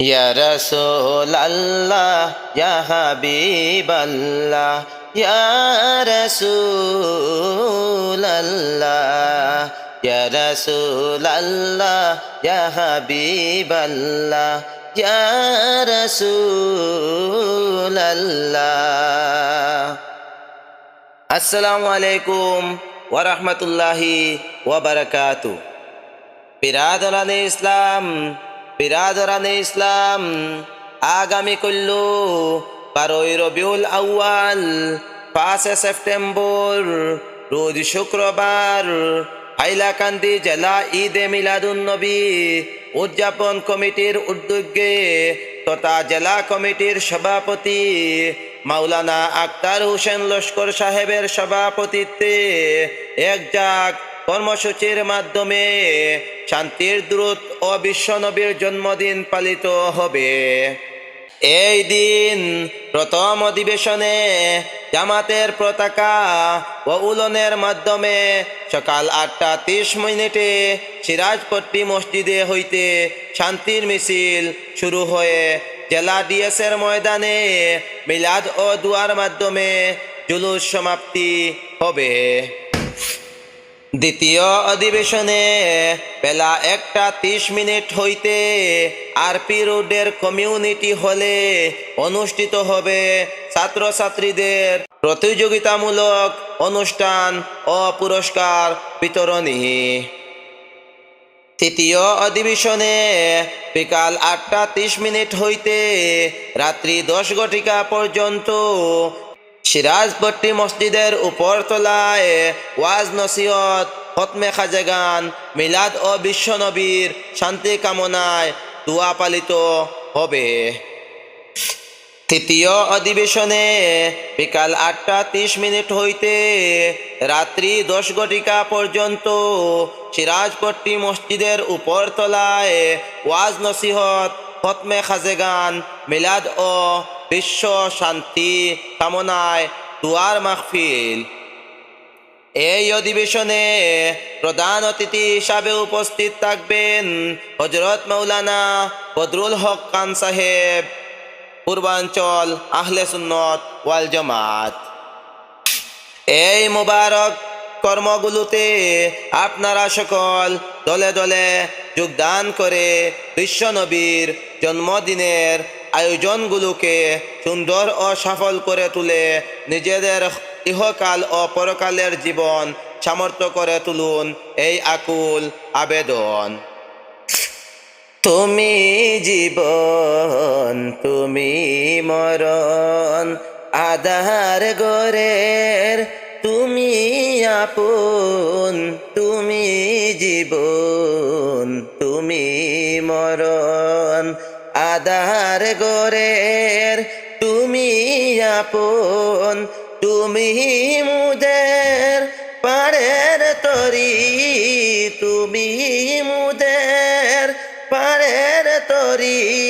ইয়া রসুল আল্লাহ ইয়া হাবিব আল্লাহ ইয়া রসুল আল্লাহ ইয়া রসুল আল্লাহ ইয়া হাবিব আল্লাহ ইয়া রসুল আল্লাহ আসসালামু আলাইকুম ওবরকাতু ইসলাম, আগামী কল্লু বারোই রবিউল আউয়াল, পাঁচে সেপ্টেম্বর, রোজ শুক্রবার, হাইলাকান্দি জেলা ঈদে মিলাদুন্নবী উদযাপন কমিটির উদ্যোগে তথা জেলা কমিটির সভাপতি মাওলানা আক্তার হোসেন লস্কর সাহেবের সভাপতিত্বে এক জাক কর্মসূচির মাধ্যমে শান্তির দূত ও বিশ্বনবীর জন্মদিন পালিত হবে। এই দিন প্রথম অধিবেশনে জামাতের পতাকা ও উলনের মাধ্যমে সকাল আটটা তিরিশ মিনিটে সিরাজপট্টি মসজিদে হইতে শান্তির মিছিল শুরু হয়ে জেলা ডিএসের ময়দানে। মিলাদ ও দুয়ার মাধ্যমে জুলুস সমাপ্তি হবে। দ্বিতীয় অধিবেশনে বেলা একটা তিরিশ মিনিট হইতে আরপি রোডের কমিউনিটি হলে অনুষ্ঠিত হবে ছাত্রছাত্রীদের প্রতিযোগিতামূলক অনুষ্ঠান ও পুরস্কার বিতরণী। তৃতীয় অধিবেশনে বিকাল আটটা তিরিশ মিনিট হইতে রাত্রি দশ ঘটিকা পর্যন্ত সিরাজপট্টি মসজিদের উপরতলায় ওয়াজ নসিহত হতমে খাজেগান, মিলাদ ও বিশ্বনবীর শান্তি কামনায় দোয়া পালিত হবে। তৃতীয় অধিবেশনে বিকাল আটটা তিরিশ মিনিট হইতে রাত্রি দশ ঘটিকা পর্যন্ত সিরাজপট্টি মসজিদের উপরতলায় ওয়াজ নসিহত হতমে খাজেগান, মিলাদ ও বিশ্ব শান্তি কামনায় দুয়ার মাহফিল। এই অধিবেশনে প্রধান অতিথি হিসাবে উপস্থিত থাকবেন হজরত মৌলানা বদরুল হক খান সাহেব, পূর্বাঞ্চল আহলে সুন্নত ওয়াল জামাত। এই মুবারক কর্মগুলোতে আপনারা সকল দলে দলে যোগদান করে বিশ্বনবীর জন্মদিনের আয়োজনগুলোকে সুন্দর ও সফল করে তুলে নিজেদের ইহকাল ও পরকালের জীবন সামর্থ্য করে তুলুন এই আকুল আবেদন। তুমি জীবন, তুমি মরণ, আধার গরের তুমি আপন, তুমি জীবন, তুমি মরণ। আধার গরের তুমি আপন, তুমি মুদের পারের তরি। তুমি মুদের পারের তরি।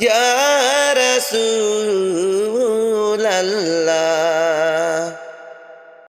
ইয়া রাসূল